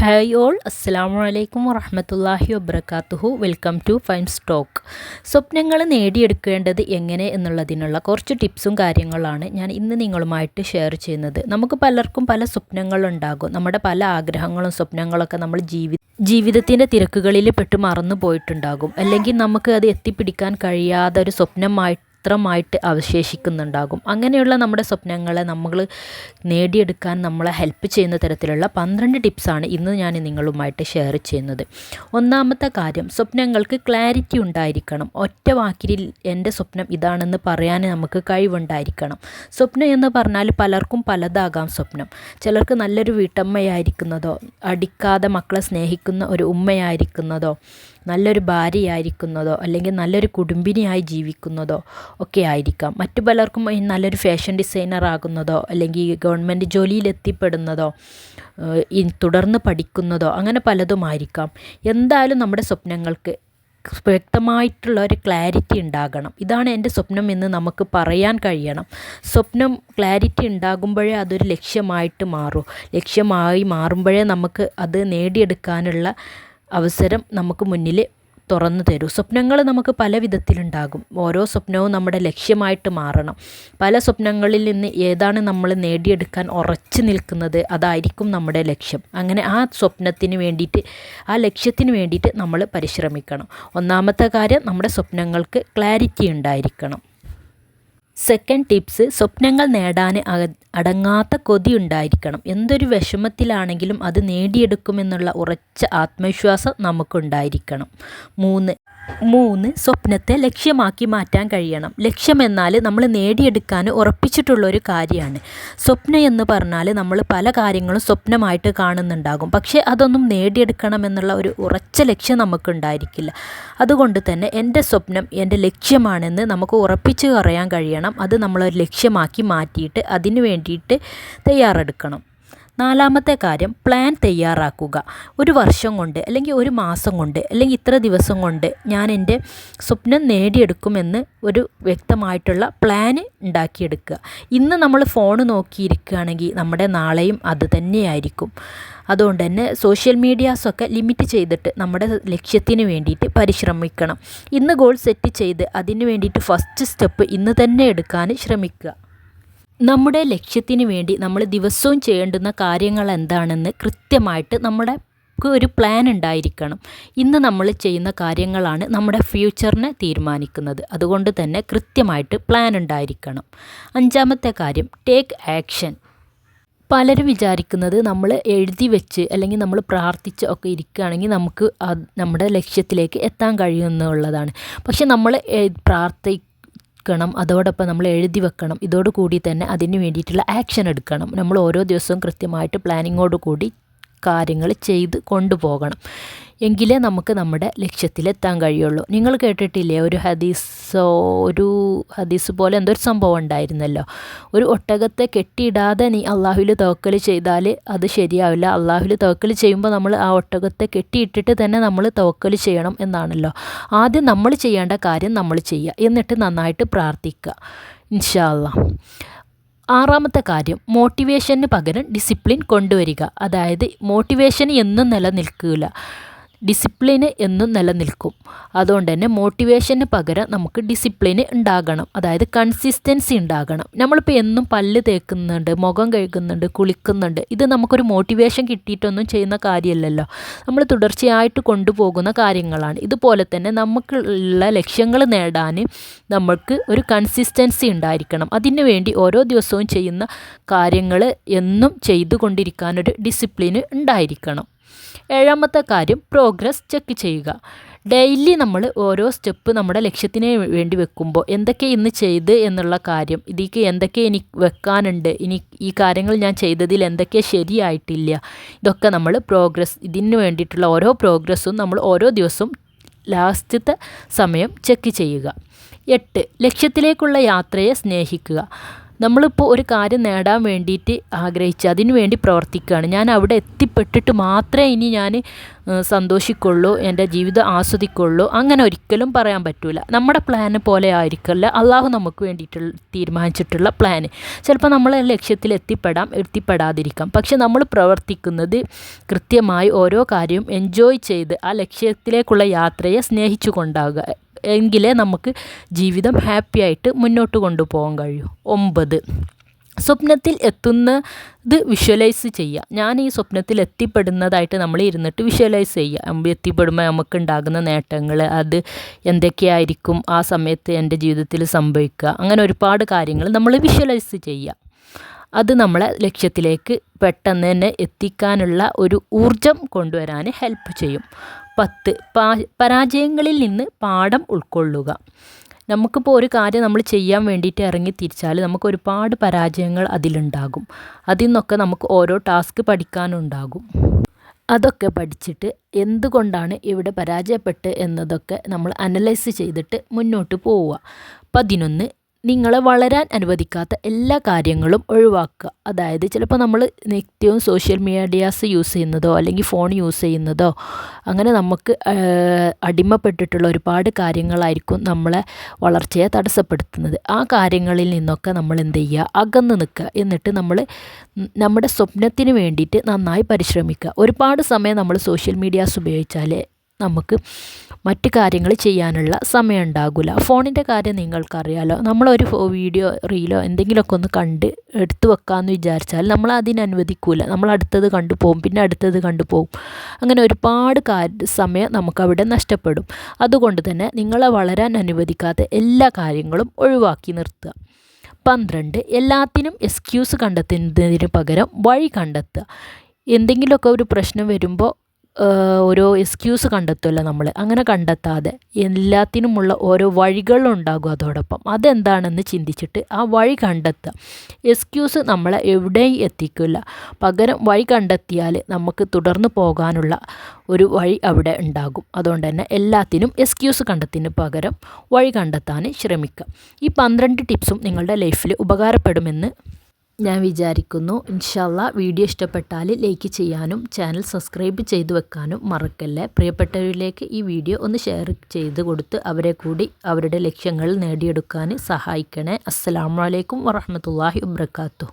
Hi all അസ്സാം വലൈക്കും വറഹമത്തല്ലാഹി വബർക്കാത്തുഹു വെൽക്കം ടു ഫൈം സ്റ്റോക്ക് സ്വപ്നങ്ങൾ നേടിയെടുക്കേണ്ടത് എങ്ങനെ എന്നുള്ളതിനുള്ള കുറച്ച് ടിപ്സും കാര്യങ്ങളാണ് ഞാൻ ഇന്ന് നിങ്ങളുമായിട്ട് ഷെയർ ചെയ്യുന്നത്. നമുക്ക് പലർക്കും പല സ്വപ്നങ്ങളുണ്ടാകും. നമ്മുടെ പല ആഗ്രഹങ്ങളും സ്വപ്നങ്ങളൊക്കെ നമ്മൾ ജീവി ജീവിതത്തിന്റെ തിരക്കുകളിൽ പെട്ട് മറന്നു പോയിട്ടുണ്ടാകും. അല്ലെങ്കിൽ നമുക്ക് അത് എത്തിപ്പിടിക്കാൻ കഴിയാതെ ഒരു സ്വപ്നമായിട്ട് മാത്രമായിട്ട് അവശേഷിക്കുന്നുണ്ടാകും. അങ്ങനെയുള്ള നമ്മുടെ സ്വപ്നങ്ങളെ നമ്മൾ നേടിയെടുക്കാൻ നമ്മളെ ഹെൽപ്പ് ചെയ്യുന്ന തരത്തിലുള്ള പന്ത്രണ്ട് ടിപ്സാണ് ഇന്ന് ഞാൻ നിങ്ങളുമായിട്ട് ഷെയർ ചെയ്യുന്നത്. ഒന്നാമത്തെ കാര്യം സ്വപ്നങ്ങൾക്ക് ക്ലാരിറ്റി ഉണ്ടായിരിക്കണം. ഒറ്റ വാക്കിൽ എന്റെ സ്വപ്നം ഇതാണെന്ന് പറയാൻ നമുക്ക് കഴിവുണ്ടായിരിക്കണം. സ്വപ്നം എന്ന് പറഞ്ഞാൽ പലർക്കും പലതാകാം സ്വപ്നം. ചിലർക്ക് നല്ലൊരു വീട്ടമ്മയായിരിക്കുന്നതോ അടിക്കാതെ മക്കളെ സ്നേഹിക്കുന്ന ഒരു ഉമ്മയായിരിക്കുന്നതോ നല്ലൊരു ഭാര്യയായിരിക്കുന്നതോ അല്ലെങ്കിൽ നല്ലൊരു കുടുംബിനിയായി ജീവിക്കുന്നതോ ഒക്കെ ആയിരിക്കാം. മറ്റു പലർക്കും നല്ലൊരു ഫാഷൻ ഡിസൈനർ ആകുന്നതോ അല്ലെങ്കിൽ ഗവൺമെന്റ് ജോലിയിൽ എത്തിപ്പെടുന്നതോ തുടർന്ന് പഠിക്കുന്നതോ അങ്ങനെ പലതുമായിരിക്കാം എന്തായാലും നമ്മുടെ സ്വപ്നങ്ങൾക്ക് വ്യക്തമായിട്ടുള്ള ഒരു ക്ലാരിറ്റി ഉണ്ടാകണം. ഇതാണ് എന്റെ സ്വപ്നം എന്ന് നമുക്ക് പറയാൻ കഴിയണം. സ്വപ്നം ക്ലാരിറ്റി ഉണ്ടാകുമ്പോഴേ അതൊരു ലക്ഷ്യമായിട്ട് മാറൂ. ലക്ഷ്യമായി മാറുമ്പോഴേ നമുക്ക് അത് നേടിയെടുക്കാനുള്ള അവസരം നമുക്ക് മുന്നിൽ തുറന്നു തരൂ. സ്വപ്നങ്ങൾ നമുക്ക് പല വിധത്തിലുണ്ടാകും. ഓരോ സ്വപ്നവും നമ്മുടെ ലക്ഷ്യമായിട്ട് മാറണം. പല സ്വപ്നങ്ങളിൽ നിന്ന് ഏതാണ് നമ്മൾ നേടിയെടുക്കാൻ ഉറച്ചു നിൽക്കുന്നത് അതായിരിക്കും നമ്മുടെ ലക്ഷ്യം. അങ്ങനെ ആ സ്വപ്നത്തിന് വേണ്ടിയിട്ട് ആ ലക്ഷ്യത്തിന് വേണ്ടിയിട്ട് നമ്മൾ പരിശ്രമിക്കണം. ഒന്നാമത്തെ കാര്യം നമ്മുടെ സ്വപ്നങ്ങൾക്ക് ക്ലാരിറ്റി ഉണ്ടായിരിക്കണം. സെക്കൻഡ് ടിപ്സ് സ്വപ്നങ്ങൾ നേടാൻ അടങ്ങാത്ത കൊതി ഉണ്ടായിരിക്കണം. എന്തൊരു വിഷമത്തിലാണെങ്കിലും അത് നേടിയെടുക്കുമെന്നുള്ള ഉറച്ച ആത്മവിശ്വാസം നമുക്കുണ്ടായിരിക്കണം. മൂന്ന് മൂന്ന് സ്വപ്നത്തെ ലക്ഷ്യമാക്കി മാറ്റാൻ കഴിയണം. ലക്ഷ്യമെന്നാൽ നമ്മൾ നേടിയെടുക്കാൻ ഉറപ്പിച്ചിട്ടുള്ള ഒരു കാര്യമാണ് സ്വപ്നം എന്ന് പറഞ്ഞാൽ നമ്മൾ പല കാര്യങ്ങളും സ്വപ്നമായിട്ട് കാണുന്നുണ്ടാകും. പക്ഷേ അതൊന്നും നേടിയെടുക്കണമെന്നുള്ള ഒരു ഉറച്ച ലക്ഷ്യം നമുക്കുണ്ടായിരിക്കില്ല. അതുകൊണ്ട് തന്നെ എന്റെ സ്വപ്നം എന്റെ ലക്ഷ്യമാണെന്ന് നമുക്ക് ഉറപ്പിച്ച് പറയാൻ കഴിയണം. അത് നമ്മളൊരു ലക്ഷ്യമാക്കി മാറ്റിയിട്ട് അതിന് വേണ്ടിയിട്ട് തയ്യാറെടുക്കണം. നാലാമത്തെ കാര്യം പ്ലാൻ തയ്യാറാക്കുക. ഒരു വർഷം കൊണ്ട് അല്ലെങ്കിൽ ഒരു മാസം കൊണ്ട് അല്ലെങ്കിൽ ഇത്ര ദിവസം കൊണ്ട് ഞാൻ എന്റെ സ്വപ്നം നേടിയെടുക്കുമെന്ന് ഒരു വ്യക്തമായിട്ടുള്ള പ്ലാന് ഉണ്ടാക്കിയെടുക്കുക. ഇന്ന് നമ്മൾ ഫോൺ നോക്കിയിരിക്കുകയാണെങ്കിൽ നമ്മുടെ നാളെയും അത് തന്നെയായിരിക്കും. അതുകൊണ്ട് തന്നെ സോഷ്യൽ മീഡിയാസൊക്കെ ലിമിറ്റ് ചെയ്തിട്ട് നമ്മുടെ ലക്ഷ്യത്തിന് വേണ്ടിയിട്ട് പരിശ്രമിക്കണം. ഇന്ന് ഗോൾ സെറ്റ് ചെയ്ത് അതിന് വേണ്ടിയിട്ട് ഫസ്റ്റ് സ്റ്റെപ്പ് ഇന്ന് തന്നെ എടുക്കാൻ ശ്രമിക്കുക. നമ്മുടെ ലക്ഷ്യത്തിന് വേണ്ടി നമ്മൾ ദിവസവും ചെയ്യേണ്ടുന്ന കാര്യങ്ങൾ എന്താണെന്ന് കൃത്യമായിട്ട് നമ്മുടെ ഒരു പ്ലാൻ ഉണ്ടായിരിക്കണം. ഇന്ന് നമ്മൾ ചെയ്യുന്ന കാര്യങ്ങളാണ് നമ്മുടെ ഫ്യൂച്ചറിനെ തീരുമാനിക്കുന്നത്. അതുകൊണ്ട് തന്നെ കൃത്യമായിട്ട് പ്ലാൻ ഉണ്ടായിരിക്കണം. അഞ്ചാമത്തെ കാര്യം ടേക്ക് ആക്ഷൻ പലരും വിചാരിക്കുന്നത് നമ്മൾ എഴുതി വെച്ച് അല്ലെങ്കിൽ നമ്മൾ പ്രാർത്ഥിച്ച് ഒക്കെ ഇരിക്കുകയാണെങ്കിൽ നമുക്ക് നമ്മുടെ ലക്ഷ്യത്തിലേക്ക് എത്താൻ കഴിയുമെന്നുള്ളതാണ് പക്ഷെ നമ്മൾ പ്രാർത്ഥി വെക്കണം അതോടൊപ്പം നമ്മൾ എഴുതി വെക്കണം. ഇതോടുകൂടി തന്നെ അതിന് വേണ്ടിയിട്ടുള്ള ആക്ഷൻ എടുക്കണം. നമ്മൾ ഓരോ ദിവസവും കൃത്യമായിട്ട് പ്ലാനിങ്ങോട് കൂടി കാര്യങ്ങൾ ചെയ്ത് കൊണ്ടുപോകണം. എങ്കിലേ നമുക്ക് നമ്മുടെ ലക്ഷ്യത്തിലെത്താൻ കഴിയുള്ളൂ. നിങ്ങൾ കേട്ടിട്ടില്ലേ ഒരു ഹദീസോ ഒരു ഹദീസ് പോലെ എന്തോ ഒരു സംഭവം ഉണ്ടായിരുന്നല്ലോ. ഒരു ഒട്ടകത്തെ കെട്ടിയിടാതെ നീ അള്ളാഹുവിൽ തവക്കൽ ചെയ്താൽ അത് ശരിയാവില്ല. അള്ളാഹുവിൽ തവക്കൽ ചെയ്യുമ്പോൾ നമ്മൾ ആ ഒട്ടകത്തെ കെട്ടിയിട്ടിട്ട് തന്നെ നമ്മൾ തവക്കൽ ചെയ്യണം എന്നാണല്ലോ. ആദ്യം നമ്മൾ ചെയ്യേണ്ട കാര്യം നമ്മൾ ചെയ്യുക. എന്നിട്ട് നന്നായിട്ട് പ്രാർത്ഥിക്കുക. ഇൻഷാല്ല ആറാമത്തെ കാര്യം മോട്ടിവേഷന് പകരം ഡിസിപ്ലിൻ കൊണ്ടുവരിക. അതായത് മോട്ടിവേഷൻ എന്നും നിലനിൽക്കില്ല ഡിസിപ്ലിന് എന്നും നിലനിൽക്കും. അതുകൊണ്ട് തന്നെ മോട്ടിവേഷന് പകരം നമുക്ക് ഡിസിപ്ലിന് ഉണ്ടാകണം. അതായത് കൺസിസ്റ്റൻസി ഉണ്ടാകണം. നമ്മളിപ്പോൾ എന്നും പല്ല് തേക്കുന്നുണ്ട് മുഖം കഴുകുന്നുണ്ട് കുളിക്കുന്നുണ്ട്. ഇത് നമുക്കൊരു മോട്ടിവേഷൻ കിട്ടിയിട്ടൊന്നും ചെയ്യുന്ന കാര്യമല്ലല്ലോ. നമ്മൾ തുടർച്ചയായിട്ട് കൊണ്ടുപോകുന്ന കാര്യങ്ങളാണ്. ഇതുപോലെ തന്നെ നമുക്കുള്ള ലക്ഷ്യങ്ങൾ നേടാൻ നമുക്ക് ഒരു കൺസിസ്റ്റൻസി ഉണ്ടായിരിക്കണം. അതിനു വേണ്ടി ഓരോ ദിവസവും ചെയ്യുന്ന കാര്യങ്ങൾ എന്നും ചെയ്തുകൊണ്ടിരിക്കാനൊരു ഡിസിപ്ലിന് ഉണ്ടായിരിക്കണം. ഏഴാമത്തെ കാര്യം പ്രോഗ്രസ് ചെക്ക് ചെയ്യുക. ഡെയിലി നമ്മൾ ഓരോ സ്റ്റെപ്പ് നമ്മുടെ ലക്ഷ്യത്തിന് വേണ്ടി വെക്കുമ്പോൾ എന്തൊക്കെ ഇന്ന് ചെയ്ത് എന്നുള്ള കാര്യം ഇതിക്ക് എന്തൊക്കെ ഇനി വെക്കാനുണ്ട് ഇനി ഈ കാര്യങ്ങൾ ഞാൻ ചെയ്തതിൽ എന്തൊക്കെ ശരിയായിട്ടില്ല ഇതൊക്കെ നമ്മൾ പ്രോഗ്രസ് ഇതിന് വേണ്ടിയിട്ടുള്ള ഓരോ പ്രോഗ്രസ്സും നമ്മൾ ഓരോ ദിവസവും ലാസ്റ്റത്തെ സമയം ചെക്ക് ചെയ്യുക. എട്ട് ലക്ഷ്യത്തിലേക്കുള്ള യാത്രയെ സ്നേഹിക്കുക. നമ്മളിപ്പോൾ ഒരു കാര്യം നേടാൻ വേണ്ടിയിട്ട് ആഗ്രഹിച്ച് അതിനു വേണ്ടി പ്രവർത്തിക്കുകയാണ്. ഞാൻ അവിടെ എത്തിപ്പെട്ടിട്ട് മാത്രമേ ഇനി ഞാൻ സന്തോഷിക്കുള്ളൂ എന്റെ ജീവിതം ആസ്വദിക്കുള്ളൂ. അങ്ങനെ ഒരിക്കലും പറയാൻ പറ്റില്ല നമ്മുടെ പ്ലാന് പോലെ ആയിരിക്കില്ല. അള്ളാഹു നമുക്ക് വേണ്ടിയിട്ടുള്ള തീരുമാനിച്ചിട്ടുള്ള പ്ലാന് ചിലപ്പോൾ നമ്മൾ ലക്ഷ്യത്തിൽ എത്തിപ്പെടാം എത്തിപ്പെടാതിരിക്കാം. പക്ഷെ നമ്മൾ പ്രവർത്തിക്കുന്നത് കൃത്യമായി ഓരോ കാര്യവും എൻജോയ് ചെയ്ത് ആ ലക്ഷ്യത്തിലേക്കുള്ള യാത്രയെ സ്നേഹിച്ചു കൊണ്ടാകുക എങ്കിലേ നമുക്ക് ജീവിതം ഹാപ്പി ആയിട്ട് മുന്നോട്ട് കൊണ്ടുപോകാൻ കഴിയൂ. ഒമ്പത്. സ്വപ്നത്തിൽ എത്തുന്നത് വിഷ്വലൈസ് ചെയ്യുക. ഞാൻ ഈ സ്വപ്നത്തിൽ എത്തിപ്പെടുന്നതായിട്ട് നമ്മൾ ഇരുന്നിട്ട് വിഷ്വലൈസ് ചെയ്യുക. നമ്മൾ എത്തിപ്പെടുമ്പോൾ നമുക്ക് ഉണ്ടാകുന്ന നേട്ടങ്ങൾ അത് എന്തൊക്കെയായിരിക്കും? ആ സമയത്ത് എന്റെ ജീവിതത്തിൽ സംഭവിക്കുക. അങ്ങനെ ഒരുപാട് കാര്യങ്ങൾ നമ്മൾ വിഷ്വലൈസ് ചെയ്യുക. അത് നമ്മളെ ലക്ഷ്യത്തിലേക്ക് പെട്ടെന്ന് തന്നെ എത്തിക്കാനുള്ള ഒരു ഊർജം കൊണ്ടുവരാൻ ഹെൽപ്പ് ചെയ്യും. പത്ത് പരാജയങ്ങളിൽ നിന്ന് പാഠം ഉൾക്കൊള്ളുക. നമുക്കിപ്പോൾ ഒരു കാര്യം നമ്മൾ ചെയ്യാൻ വേണ്ടിയിട്ട് ഇറങ്ങി തിരിച്ചാൽ നമുക്ക് ഒരുപാട് പരാജയങ്ങൾ അതിലുണ്ടാകും. അതിൽ നിന്നൊക്കെ നമുക്ക് ഓരോ ടാസ്ക് പഠിക്കാനുണ്ടാകും. അതൊക്കെ പഠിച്ചിട്ട് എന്തുകൊണ്ടാണ് ഇവിടെ പരാജയപ്പെട്ട് എന്നതൊക്കെ നമ്മൾ അനലൈസ് ചെയ്തിട്ട് മുന്നോട്ട് പോവുക. പതിനൊന്ന് നിങ്ങളെ വളരാൻ അനുവദിക്കാത്ത എല്ലാ കാര്യങ്ങളും ഒഴിവാക്കുക. അതായത് ചിലപ്പോൾ നമ്മൾ നിത്യവും സോഷ്യൽ മീഡിയാസ് യൂസ് ചെയ്യുന്നതോ അല്ലെങ്കിൽ ഫോൺ യൂസ് ചെയ്യുന്നതോ അങ്ങനെ നമുക്ക് അടിമപ്പെട്ടിട്ടുള്ള ഒരുപാട് കാര്യങ്ങളായിരിക്കും നമ്മളെ വളർച്ചയെ തടസ്സപ്പെടുത്തുന്നത്. ആ കാര്യങ്ങളിൽ നിന്നൊക്കെ നമ്മൾ എന്ത് ചെയ്യുക? അകന്ന് നിൽക്കുക. എന്നിട്ട് നമ്മൾ നമ്മുടെ സ്വപ്നത്തിന് വേണ്ടിയിട്ട് നന്നായി പരിശ്രമിക്കുക. ഒരുപാട് സമയം നമ്മൾ സോഷ്യൽ മീഡിയാസ് ഉപയോഗിച്ചാൽ നമുക്ക് മറ്റ് കാര്യങ്ങൾ ചെയ്യാനുള്ള സമയം ഉണ്ടാകില്ല ഫോണിന്റെ കാര്യം നിങ്ങൾക്കറിയാലോ. നമ്മളൊരു വീഡിയോ റീലോ എന്തെങ്കിലുമൊക്കെ ഒന്ന് കണ്ട് എടുത്തു വെക്കാമെന്ന് വിചാരിച്ചാൽ നമ്മൾ അതിന് അനുവദിക്കില്ല നമ്മൾ അടുത്തത് കണ്ടു പോകും പിന്നെ അടുത്തത് കണ്ടു പോകും അങ്ങനെ ഒരുപാട് സമയം നമുക്കവിടെ നഷ്ടപ്പെടും. അതുകൊണ്ട് തന്നെ നിങ്ങളെ വളരാൻ അനുവദിക്കാത്ത എല്ലാ കാര്യങ്ങളും ഒഴിവാക്കി നിർത്തുക. പന്ത്രണ്ട് എല്ലാത്തിനും എക്സ്ക്യൂസ് കണ്ടെത്തുന്നതിന് പകരം വഴി കണ്ടെത്തുക. എന്തെങ്കിലുമൊക്കെ ഒരു പ്രശ്നം വരുമ്പോൾ ഓരോ എക്സ്ക്യൂസ് കണ്ടെത്തുമല്ലോ നമ്മൾ അങ്ങനെ കണ്ടെത്താതെ എല്ലാത്തിനുമുള്ള ഓരോ വഴികളുണ്ടാകും അതോടൊപ്പം. അതെന്താണെന്ന് ചിന്തിച്ചിട്ട് ആ വഴി കണ്ടെത്തുക. എക്സ്ക്യൂസ് നമ്മളെ എവിടെയും എത്തിക്കില്ല. പകരം വഴി കണ്ടെത്തിയാൽ നമുക്ക് തുടർന്ന് പോകാനുള്ള ഒരു വഴി അവിടെ ഉണ്ടാകും. അതുകൊണ്ട് തന്നെ എല്ലാത്തിനും എക്സ്ക്യൂസ് കണ്ടെത്തിന് പകരം വഴി കണ്ടെത്താൻ ശ്രമിക്കുക. ഈ പന്ത്രണ്ട് ടിപ്സും നിങ്ങളുടെ ലൈഫിൽ ഉപകാരപ്പെടുമെന്ന് ഞാൻ വിചാരിക്കുന്നു ഇൻഷാല്ല വീഡിയോ ഇഷ്ടപ്പെട്ടാൽ ലൈക്ക് ചെയ്യാനും ചാനൽ സബ്സ്ക്രൈബ് ചെയ്തു വെക്കാനും മറക്കല്ലേ. പ്രിയപ്പെട്ടവരിലേക്ക് ഈ വീഡിയോ ഒന്ന് ഷെയർ ചെയ്ത് കൊടുത്ത് അവരെ കൂടി അവരുടെ ലക്ഷ്യങ്ങൾ നേടിയെടുക്കാൻ സഹായിക്കണേ. അസ്സാം വലൈക്കും വറഹമത്തല്ലാഹി വാത്തു